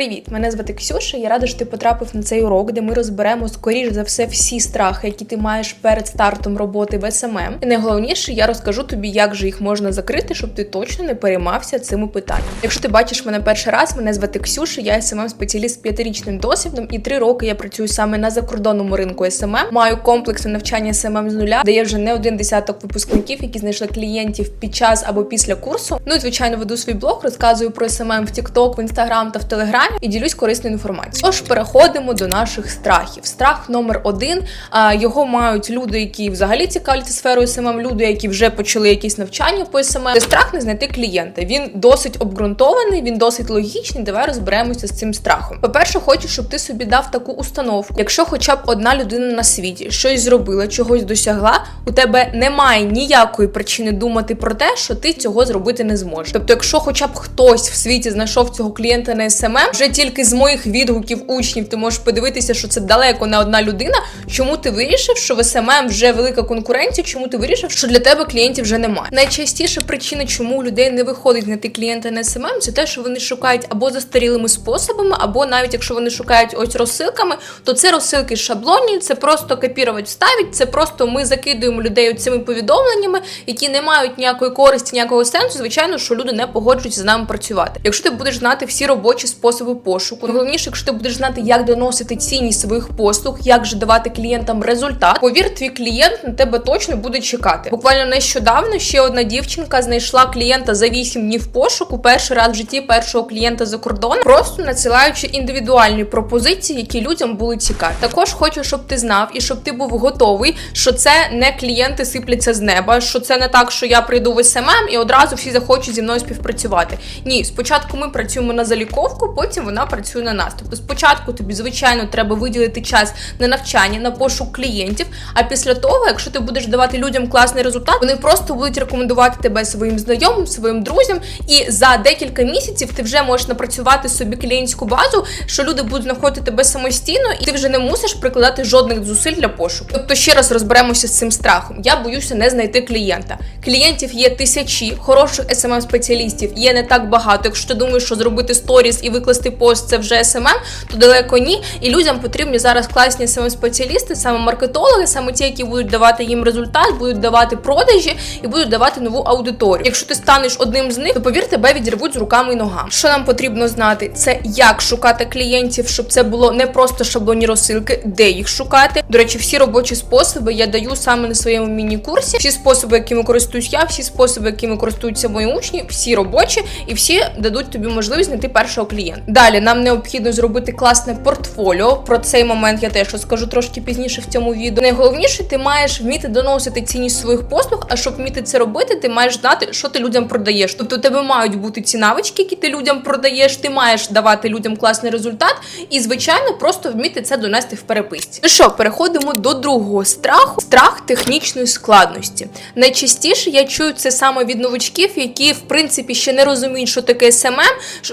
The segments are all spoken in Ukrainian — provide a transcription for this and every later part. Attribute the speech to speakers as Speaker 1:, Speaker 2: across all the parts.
Speaker 1: Привіт! Мене звати Ксюша. Я рада, що ти потрапив на цей урок, де ми розберемо скоріш за все всі страхи, які ти маєш перед стартом роботи в СММ. І найголовніше, я розкажу тобі, як же їх можна закрити, щоб ти точно не переймався цими питаннями. Якщо ти бачиш мене перший раз, мене звати Ксюша, я смм спеціаліст з п'ятирічним досвідом, і три роки я працюю саме на закордонному ринку СММ. Маю комплексне навчання СММ з нуля, де є вже не один десяток випускників, які знайшли клієнтів під час або після курсу. Ну і звичайно веду свій блог, розказую про СММ в TikTok, в Instagram та в Телеграмі і ділюсь корисною інформацією. Тож переходимо до наших страхів. Страх номер один. А, його мають люди, які взагалі цікавляться сферою СММ, люди, які вже почали якісь навчання по СММ. Це страх не знайти клієнта. Він досить обґрунтований, він досить логічний. Давай розберемося з цим страхом. По-перше, хочу, щоб ти собі дав таку установку. Якщо хоча б одна людина на світі щось зробила, чогось досягла, у тебе немає ніякої причини думати про те, що ти цього зробити не зможеш. Тобто, якщо хоча б хтось в світі знайшов цього клієнта на СММ, вже тільки з моїх відгуків учнів ти можеш подивитися, що це далеко не одна людина. Чому ти вирішив, що в СММ вже велика конкуренція? Чому ти вирішив, що для тебе клієнтів вже немає? Найчастіша причина, чому у людей не виходить знайти клієнта на СММ, це те, що вони шукають або застарілими способами, або навіть якщо вони шукають ось розсилками, то це розсилки шаблонні, це просто копірувати, вставить, це просто ми закидуємо людей цими повідомленнями, які не мають ніякої користі, ніякого сенсу. Звичайно, що люди не погоджуються з нами працювати. Якщо ти будеш знати всі робочі способи пошуку, головніше, якщо ти будеш знати, як доносити цінність своїх послуг, як же давати клієнтам результат, повір, твій клієнт на тебе точно буде чекати. Буквально нещодавно ще одна дівчинка знайшла клієнта за 8 днів пошуку, перший раз в житті першого клієнта за кордоном, просто надсилаючи індивідуальні пропозиції, які людям були цікаві. Також хочу, щоб ти знав і щоб ти був готовий, що це не клієнти сипляться з неба, що це не так, що я прийду в СММ і одразу всі захочуть зі мною співпрацювати. Ні, спочатку ми працюємо на заліковку, потім вона працює на нас. Тобто, спочатку тобі, звичайно, треба виділити час на навчання, на пошук клієнтів. А після того, якщо ти будеш давати людям класний результат, вони просто будуть рекомендувати тебе своїм знайомим, своїм друзям. І за декілька місяців ти вже можеш напрацювати собі клієнтську базу, що люди будуть знаходити тебе самостійно, і ти вже не мусиш прикладати жодних зусиль для пошуку. Тобто, ще раз розберемося з цим страхом. Я боюся не знайти клієнта. Клієнтів є тисячі, хороших smm спеціалістів є не так багато. Якщо ти думаєш, що зробити сторіс і викласти пост це вже SMM, то далеко ні. І людям потрібні зараз класні smm спеціалісти, саме маркетологи, саме ті, які будуть давати їм результат, будуть давати продажі і будуть давати нову аудиторію. Якщо ти станеш одним з них, то повір, тебе відірвуть з руками і ногами. Що нам потрібно знати? Це як шукати клієнтів, щоб це було не просто шаблонні розсилки, де їх шукати. До речі, всі робочі способи я даю саме на своєму міні-курсі. Всі способи, якими користуюсь я, всі способи, якими користуються мої учні, всі робочі, і всі дадуть тобі можливість знайти першого клієнта. Далі нам необхідно зробити класне портфоліо. Про цей момент я теж розкажу трошки пізніше в цьому відео. Найголовніше, ти маєш вміти доносити цінність своїх послуг. А щоб вміти це робити, ти маєш знати, що ти людям продаєш. Тобто, у тебе мають бути ці навички, які ти людям продаєш. Ти маєш давати людям класний результат, і звичайно, просто вміти це донести в переписці. Ну що, переходимо до другого страху: страх технічної складності. Найчастіше я чую це саме від новачків, які в принципі ще не розуміють, що таке СММ.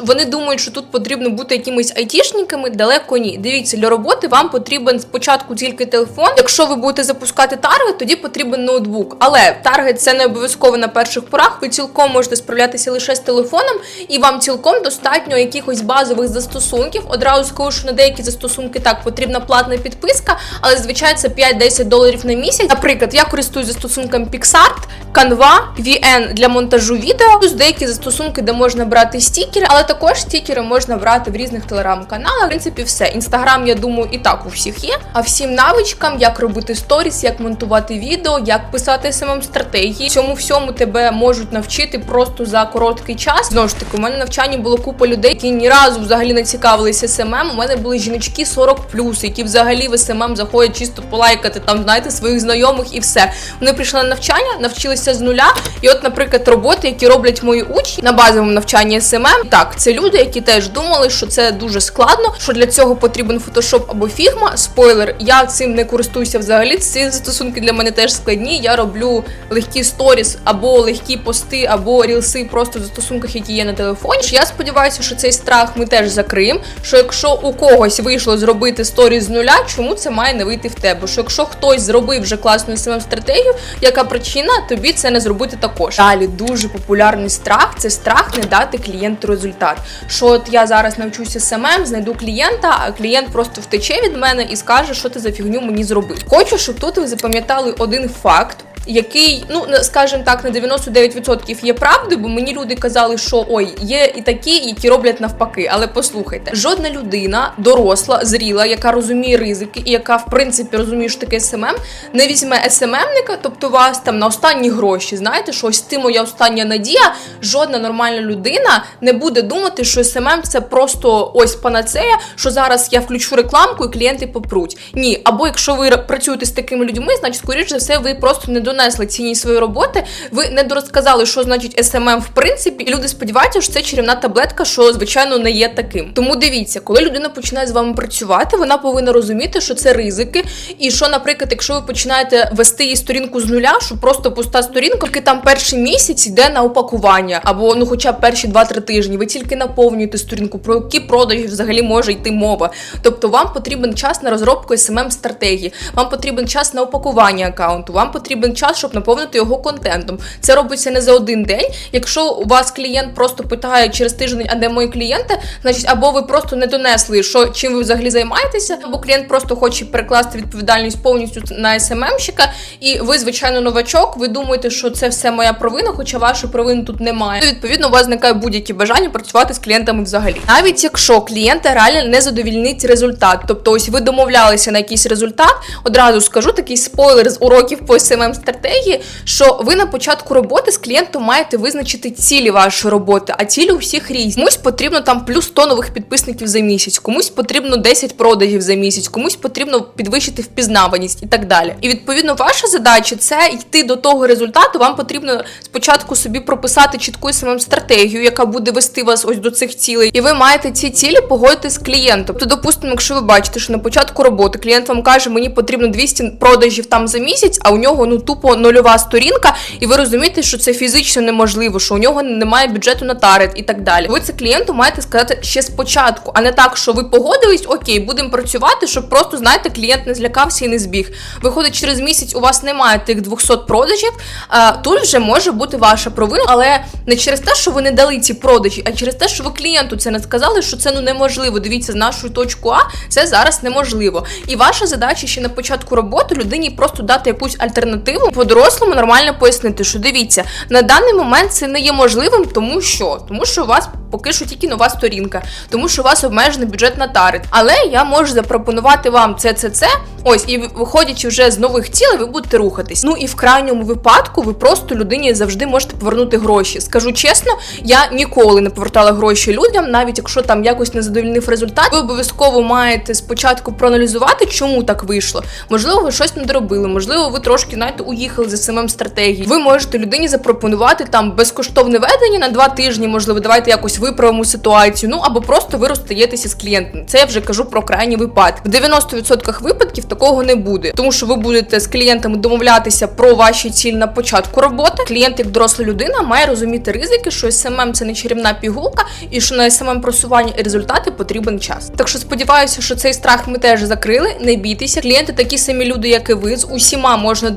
Speaker 1: Вони думають, що тут потрібно бути якимись айтішниками. Далеко ні. Дивіться, для роботи вам потрібен спочатку тільки телефон. Якщо ви будете запускати таргет, тоді потрібен ноутбук. Але таргет це не обов'язково на перших порах. Ви цілком можете справлятися лише з телефоном, і вам цілком достатньо якихось базових застосунків. Одразу скажу, що на деякі застосунки так потрібна платна підписка, але звичайно це 5-10 доларів на місяць. Наприклад, я користуюсь застосунком PixArt, Canva, VN для монтажу відео, плюс деякі застосунки, де можна брати стікери, але також стікери можна брати в різних телеграм-каналах. В принципі, все. Інстаграм, я думаю, і так у всіх є. А всім навичкам, як робити сторіс, як монтувати відео, як писати самим стратегії. Цьому всьому тебе можуть навчити просто за короткий час. Знову ж таки, у мене навчанні було купа людей, які ні разу взагалі не цікавилися СММ. У мене були жіночки 40 які взагалі в СММ заходять чисто полайкати там, знаєте, своїх знайомих і все. Вони прийшли на навчання, навчилися з нуля. І, от, наприклад, роботи, які роблять мої учні на базовому навчанні СММ, так, це люди, які теж думали, що це дуже складно, що для цього потрібен Photoshop або Figma. Спойлер, я цим не користуюся взагалі. Ці застосунки для мене теж складні. Я роблю легкі сторіс або легкі пости, або рілси просто в застосунках, які є на телефоні. Я сподіваюся, що цей страх ми теж закриємо. Що якщо у когось вийшло зробити сторіс з нуля, чому це має не вийти в тебе? Що якщо хтось зробив вже класну smm стратегію, яка причина, тобі це не зробити також. Далі дуже популярний страх це страх не дати клієнту результат. Що от я зараз. Зараз навчуся СММ, знайду клієнта, а клієнт просто втече від мене і скаже, що ти за фігню мені зробив. Хочу, щоб тут ви запам'ятали один факт. Який, ну скажімо так, на 99% є правдою, бо мені люди казали, що ой, є і такі, які роблять навпаки. Але послухайте, жодна людина, доросла, зріла, яка розуміє ризики і яка в принципі розуміє, що таке СММ, не візьме СММника, тобто вас там на останні гроші. Знаєте, що ось ти моя остання надія. Жодна нормальна людина не буде думати, що СММ це просто ось панацея, що зараз я включу рекламку і клієнти попруть. Ні, або якщо ви працюєте з такими людьми, значить, скоріш за все, ви просто не донесли цінність своєї роботи, ви не дорозказали, що значить СММ в принципі, і люди сподіваються, що це чарівна таблетка, що звичайно не є таким. Тому дивіться, коли людина починає з вами працювати, вона повинна розуміти, що це ризики, і що, наприклад, якщо ви починаєте вести її сторінку з нуля, що просто пуста сторінка, тільки там перший місяць йде на упакування, або ну, хоча б перші 2-3 тижні, ви тільки наповнюєте сторінку, про які продажі взагалі може йти мова. Тобто вам потрібен час на розробку smm стратегії, вам потрібен час на упакування аккаунту, вам потрібен час, щоб наповнити його контентом. Це робиться не за один день. Якщо у вас клієнт просто питає через тиждень, а де мої клієнти, значить, або ви просто не донесли, що чим ви взагалі займаєтеся, або клієнт просто хоче перекласти відповідальність повністю на СММщика, і ви, звичайно, новачок, ви думаєте, що це все моя провина, хоча вашої провини тут немає. Відповідно, у вас зникає будь-які бажання працювати з клієнтами взагалі. Навіть якщо клієнта реально не задовільнить результат, тобто ось ви домовлялися на якийсь результат, одразу скажу такий спойлер з уроків по SMM стратегії, що ви на початку роботи з клієнтом маєте визначити цілі вашої роботи, а цілі у всіх різні. Комусь потрібно там плюс 100 нових підписників за місяць, комусь потрібно 10 продажів за місяць, комусь потрібно підвищити впізнаваність і так далі. І відповідно ваша задача це йти до того результату. Вам потрібно спочатку собі прописати чітку SMM стратегію, яка буде вести вас ось до цих цілей, і ви маєте ці цілі погодити з клієнтом. Тобто, допустимо, якщо ви бачите, що на початку роботи клієнт вам каже, мені потрібно 200 продажів там за місяць, а у нього ну тупо нульова сторінка, і ви розумієте, що це фізично неможливо, що у нього немає бюджету на тарет і так далі. Ви це клієнту маєте сказати ще спочатку, а не так, що ви погодились, окей, будемо працювати, щоб просто знаєте, клієнт не злякався і не збіг. Виходить, через місяць у вас немає тих 200 продажів. А, тут вже може бути ваша провина, але не через те, що ви не дали ці продажі, а через те, що ви клієнту це не сказали, що це ну неможливо. Дивіться, з нашої точки А це зараз неможливо. І ваша задача ще на початку роботи людині просто дати якусь альтернативу, по-дорослому нормально пояснити, що дивіться, на даний момент це не є можливим, тому що тому що у вас поки що тільки нова сторінка, тому що у вас обмежений бюджет на тарит. Але я можу запропонувати вам це, це, це. Ось, і виходячи вже з нових цілей, ви будете рухатись. Ну і в крайньому випадку ви просто людині завжди можете повернути гроші. Скажу чесно, я ніколи не повертала гроші людям, навіть якщо там якось не задовільнив результат. Ви обов'язково маєте спочатку проаналізувати, чому так вийшло. Можливо, ви щось не доробили, можливо, ви трошки знаєте, уїхали за самим стратегії. Ви можете людині запропонувати там безкоштовне ведення на два тижні. Можливо, давайте якось виправимо ситуацію. Ну або просто ви розстаєтеся з клієнтом. Це я вже кажу про крайні випадки. В 90% випадків такого не буде, тому що ви будете з клієнтами домовлятися про ваші цілі на початку роботи. Клієнт, як доросла людина, має розуміти ризики, що SMM – це не чарівна пігулка, і що на SMM просування і результати потрібен час. Так що сподіваюся, що цей страх ми теж закрили. Не бійтеся. Клієнти такі самі люди, як і ви, з усіма можна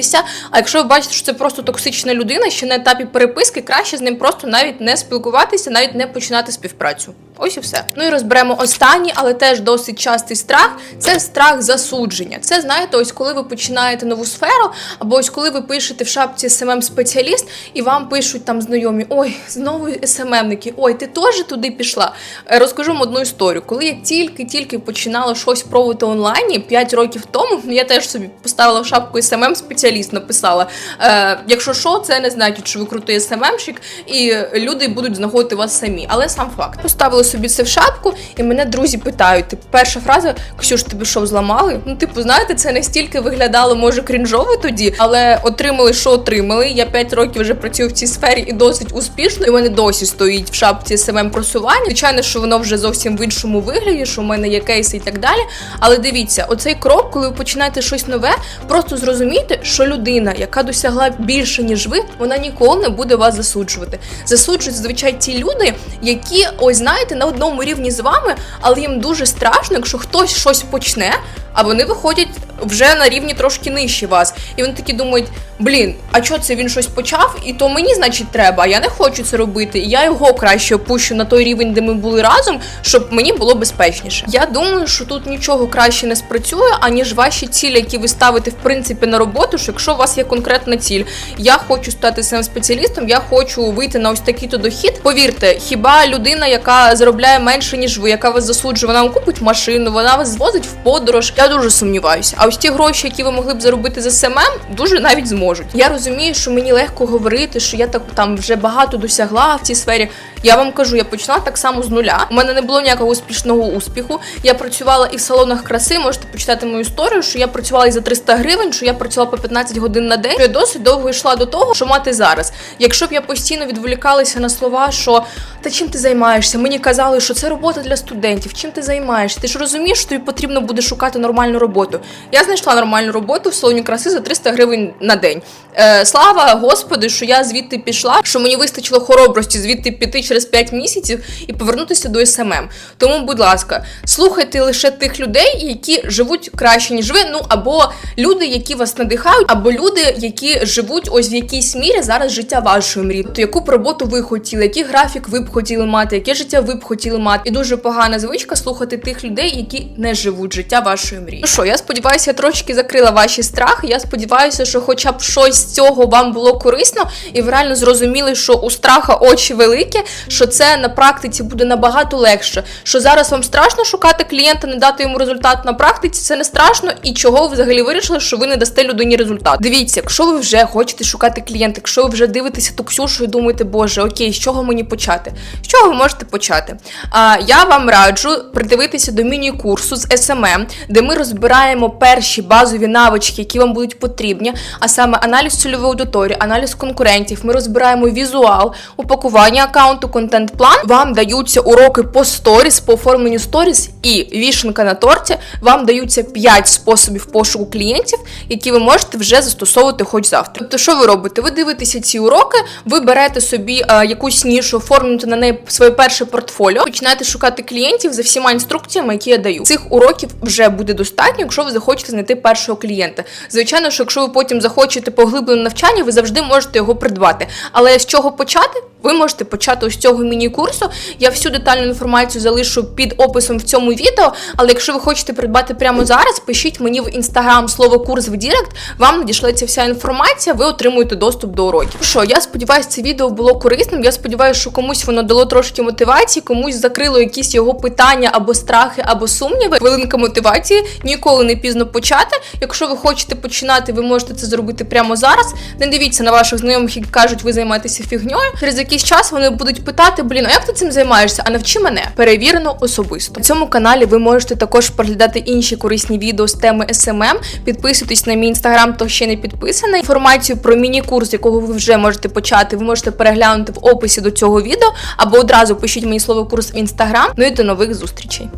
Speaker 1: домовитися. А якщо ви бачите, що це просто токсична людина, ще на етапі переписки, краще з ним просто навіть не спілкуватися, навіть не починати співпрацю. Ось і все. Ну і розберемо останній, але теж досить частий страх. Це страх засудження. Це знаєте, ось коли ви починаєте нову сферу, або ось коли ви пишете в шапці smm спеціаліст і вам пишуть там знайомі: ой, знову СММники, ой, ти теж туди пішла. Е, Розкажу вам одну історію. Коли я тільки-тільки починала щось пробувати онлайні 5 років тому, я теж собі поставила в шапку smm спеціаліст написала. Е, якщо що, це не значить, що ви крутий СММщик, і люди будуть знаходити вас самі. Але сам факт. Поставила собі це в шапку, і мене друзі питають: типу, перша фраза: Ксюш, тебе що, зламали? Ну, типу, знаєте, це настільки виглядало, може, крінжово тоді, але отримали, що отримали. Я 5 років вже працюю в цій сфері і досить успішно. І в мене досі стоїть в шапці СММ просування. Звичайно, що воно вже зовсім в іншому вигляді, що в мене є кейси і так далі. Але дивіться, оцей крок, коли ви починаєте щось нове, просто зрозумійте, що людина, яка досягла більше, ніж ви, вона ніколи не буде вас засуджувати. Засуджують зазвичай ті люди, які, ось знаєте, на одному рівні з вами, але їм дуже страшно, якщо хтось щось почне, а вони виходять вже на рівні трошки нижче вас. І вони такі думають: блін, а чого це він щось почав? І то мені, значить, треба. Я не хочу це робити. І я його краще опущу на той рівень, де ми були разом, щоб мені було безпечніше. Я думаю, що тут нічого краще не спрацює, аніж ваші цілі, які ви ставите в принципі на роботу. Що якщо у вас є конкретна ціль, я хочу стати сам спеціалістом, я хочу вийти на ось такий-то дохід. Повірте, хіба людина, яка заробляє менше ніж ви, яка вас засуджує, вона купить машину, вона вас звозить в подорож. Я дуже сумніваюся. А ось ті гроші, які ви могли б заробити за СММ, дуже навіть зможуть. Я розумію, що мені легко говорити, що я так там вже багато досягла в цій сфері. Я вам кажу, я починала так само з нуля. У мене не було ніякого успішного успіху. Я працювала і в салонах краси. Можете почитати мою історію, що я працювала і за 300 гривень, що я працювала по 15 годин на день. Що я досить довго йшла до того, що мати зараз. Якщо б я постійно відволікалася на слова, що та чим ти займаєшся? Мені казали, що це робота для студентів. Чим ти займаєшся? Ти ж розумієш, що тобі потрібно буде шукати нормальну роботу. Я знайшла нормальну роботу в салоні краси за 300 гривень на день. Е, слава Господи, що я звідти пішла, що мені вистачило хоробрості звідти піти через 5 місяців і повернутися до СММ. Тому, будь ласка, слухайте лише тих людей, які живуть краще, ніж ви. Ну або люди, які вас надихають, або люди, які живуть ось в якійсь мірі зараз життя вашої мрії. То яку б роботу ви хотіли, який графік ви б хотіли мати, яке життя ви б хотіли мати. І дуже погана звичка слухати тих людей, які не живуть життя вашої мрії. Ну що, я сподіваюся, я трошки закрила ваші страхи. Я сподіваюся, що хоча б щось з цього вам було корисно, і ви реально зрозуміли, що у страха очі великі, що це на практиці буде набагато легше. Що зараз вам страшно шукати клієнта, не дати йому результат на практиці, це не страшно. І чого ви взагалі вирішили, що ви не дасте людині результат. Дивіться, якщо ви вже хочете шукати клієнта, якщо ви вже дивитеся ту Ксюшу і думаєте, боже, окей, з чого мені почати? З чого ви можете почати? А, я вам раджу придивитися до міні-курсу з SMM, де ми розбираємо перші базові навички, які вам будуть потрібні, а саме аналіз цільової аудиторії, аналіз конкурентів. Ми розбираємо візуал, упакування аккаунту, контент-план. Вам даються уроки по сторіс, по оформленню сторіс і вішенка на торті. Вам даються 5 способів пошуку клієнтів, які ви можете вже застосовувати хоч завтра. Тобто, що ви робите? Ви дивитеся ці уроки, ви берете собі е, якусь нішу, оформлюєте на неї своє перше портфоліо, починаєте шукати клієнтів за всіма інструкціями, які я даю. Цих уроків вже буде достатньо, якщо ви захочете знайти першого клієнта. Звичайно, що якщо ви потім захочете поглиблене навчання, ви завжди можете його придбати. Але з чого почати? Ви можете почати ось цього міні-курсу. Я всю детальну інформацію залишу під описом в цьому відео. Але якщо ви хочете придбати прямо зараз, пишіть мені в інстаграм слово курс в Дірект, вам надішлеться вся інформація, ви отримуєте доступ до уроків. Що, я сподіваюся, це відео було корисним. Я сподіваюся, що комусь воно дало трошки мотивації, комусь закрило якісь його питання або страхи, або сумніви. Хвилинка мотивації ніколи не пізно почати. Якщо ви хочете починати, ви можете це зробити прямо зараз. Не дивіться на ваших знайомих, які кажуть, ви займаєтеся фігньою. Якийсь час вони будуть питати: блін, а як ти цим займаєшся? А навчи мене перевірено особисто. На цьому каналі ви можете також переглядати інші корисні відео з теми SMM. Підписуйтесь на мій інстаграм, хто ще не підписаний. Інформацію про міні-курс, якого ви вже можете почати, ви можете переглянути в описі до цього відео, або одразу пишіть мені слово курс в інстаграм. Ну і до нових зустрічей.